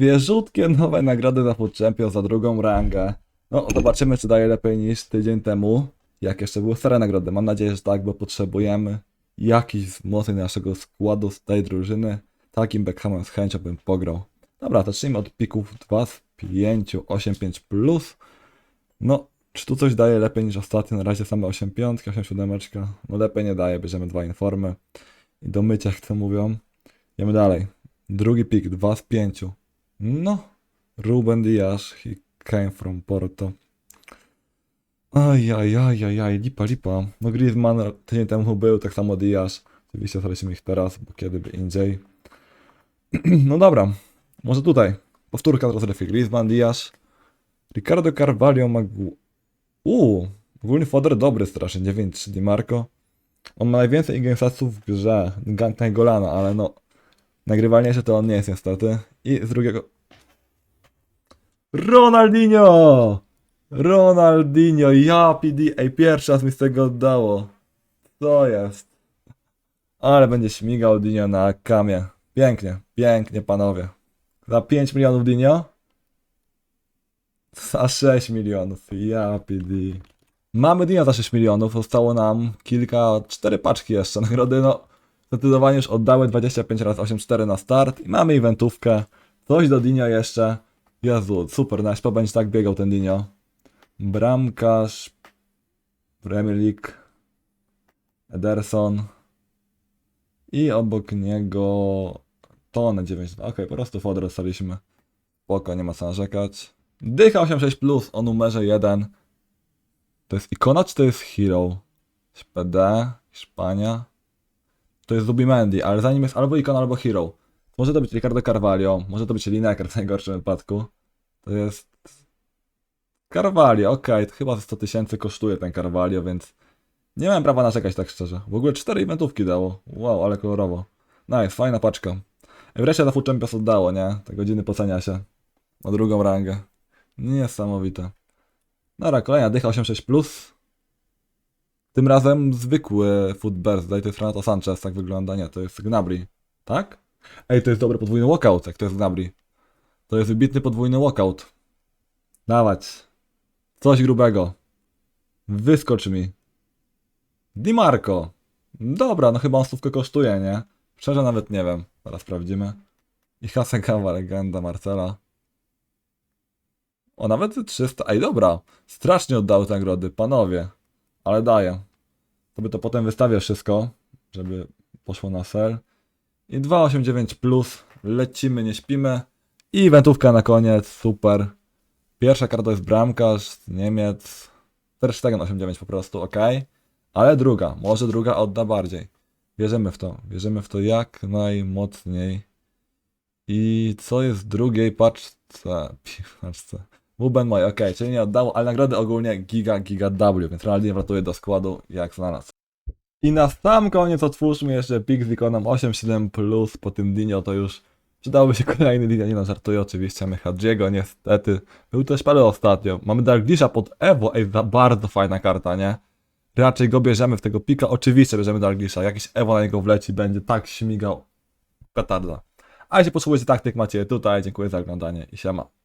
Świeżutkie nowe nagrody za Food Champion za drugą rangę. No, zobaczymy, czy daje lepiej niż tydzień temu, jak jeszcze były stare nagrody. Mam nadzieję, że tak, bo potrzebujemy jakichś wzmocnień naszego składu z tej drużyny. Takim Beckhamem z chęcią bym pograł. Dobra, zacznijmy od pików 2 z 5, 8, 5 plus. No, czy tu coś daje lepiej niż ostatnio? Na razie same 8 piątki, 8 siódemeczka. No lepiej nie daje, bierzemy dwa informy. I do mycia, jak to mówią. Idziemy dalej. Drugi pik, 2 z 5. No, Ruben Diaz, he came from Porto. Ajajajajaj, lipa, lipa. No Griezmann tydzień temu był, tak samo Diaz. Oczywiście stracimy ich teraz, bo kiedy by indziej. no dobra, może tutaj. Powtórka z rozrywki. Griezmann, Diaz. Ricardo Carvalho Magu... Uuu, ogólny foder dobry strasznie, 9 Di Marco. On ma najwięcej ingresatów w grze, Gantnej Golana, ale no... Nagrywalniejszy to on nie jest niestety. I z drugiego... Ronaldinho! Ronaldinho, ja PD, ej, pierwszy raz mi z tego oddało. Co jest? Ale będzie śmigał Dinio na kamie. Pięknie, pięknie panowie. Za 5 milionów Dinio? Za 6 milionów, ja PD. Mamy Dinio za 6 milionów, zostało nam kilka, cztery paczki jeszcze. Nagrody no, zdecydowanie już oddały 25 razy 8-4 na start i mamy eventówkę. Coś do Dinio jeszcze. Jezu, super, na SPO będzie tak biegał ten Dinio. Bramkarz, Premier League, Ederson i obok niego Tone 9. Okej, po prostu fodor dostaliśmy. Spoko, nie ma co narzekać. Dycha 86 plus o numerze 1. To jest ikona czy to jest hero? SPD, Hiszpania. To jest Zubimendi, ale za nim jest albo ikona, albo hero. Może to być Ricardo Carvalho, może to być Lineker w najgorszym wypadku. To jest Carvalho, okej, to chyba ze 100 tysięcy kosztuje ten Carvalho, więc nie miałem prawa narzekać tak szczerze. W ogóle 4 eventówki dało. Wow, ale kolorowo. Nice, fajna paczka. Wreszcie za Food Champions oddało, nie? Te godziny pocenia się. Na drugą rangę. Niesamowite. Dobra, kolejna dycha 86+. Tym razem zwykły Food Birthday, to jest Renato Sanchez, tak wygląda. Nie, to jest Gnabry. Tak? Ej, to jest dobry podwójny walkout, jak to jest Gnabry. To jest wybitny podwójny walkout. Dawać. Coś grubego. Wyskocz mi. Di Marco. Dobra, no chyba on stówkę kosztuje, nie? Szczerze nawet nie wiem. Zaraz sprawdzimy. I Hasegawa, legenda Marcela. O, nawet 300. Ej, dobra. Strasznie oddały te nagrody, panowie. Ale daję. Sobie to potem wystawię wszystko, żeby poszło na sel. I 289 plus. Lecimy, nie śpimy. I wentówka na koniec, super. Pierwsza karta to jest bramkarz Niemiec. Ter Stegen 89 po prostu, ok. Ale druga, może druga odda bardziej. Wierzymy w to, wierzymy w to jak najmocniej. I co jest w drugiej paczce? Paczce. Wuben Moy, ok, czyli nie oddało, ale nagrody ogólnie giga, giga W, więc Ronaldinho wratuje do składu jak znalazł. I na sam koniec otwórzmy jeszcze pik z ikoną 8.7 plus po tym Dinio to już Przydałoby się kolejny Dinio, nie no żartuję oczywiście, mamy niestety. Był też parę ostatnio. Mamy Darklisha pod Evo, ej, za bardzo fajna karta, nie? Raczej go bierzemy w tego pika, oczywiście bierzemy Darklisha, jakiś Evo na niego wleci, będzie tak śmigał. Petarda. A jeśli potrzebujecie taktyk, macie tutaj, dziękuję za oglądanie i siema.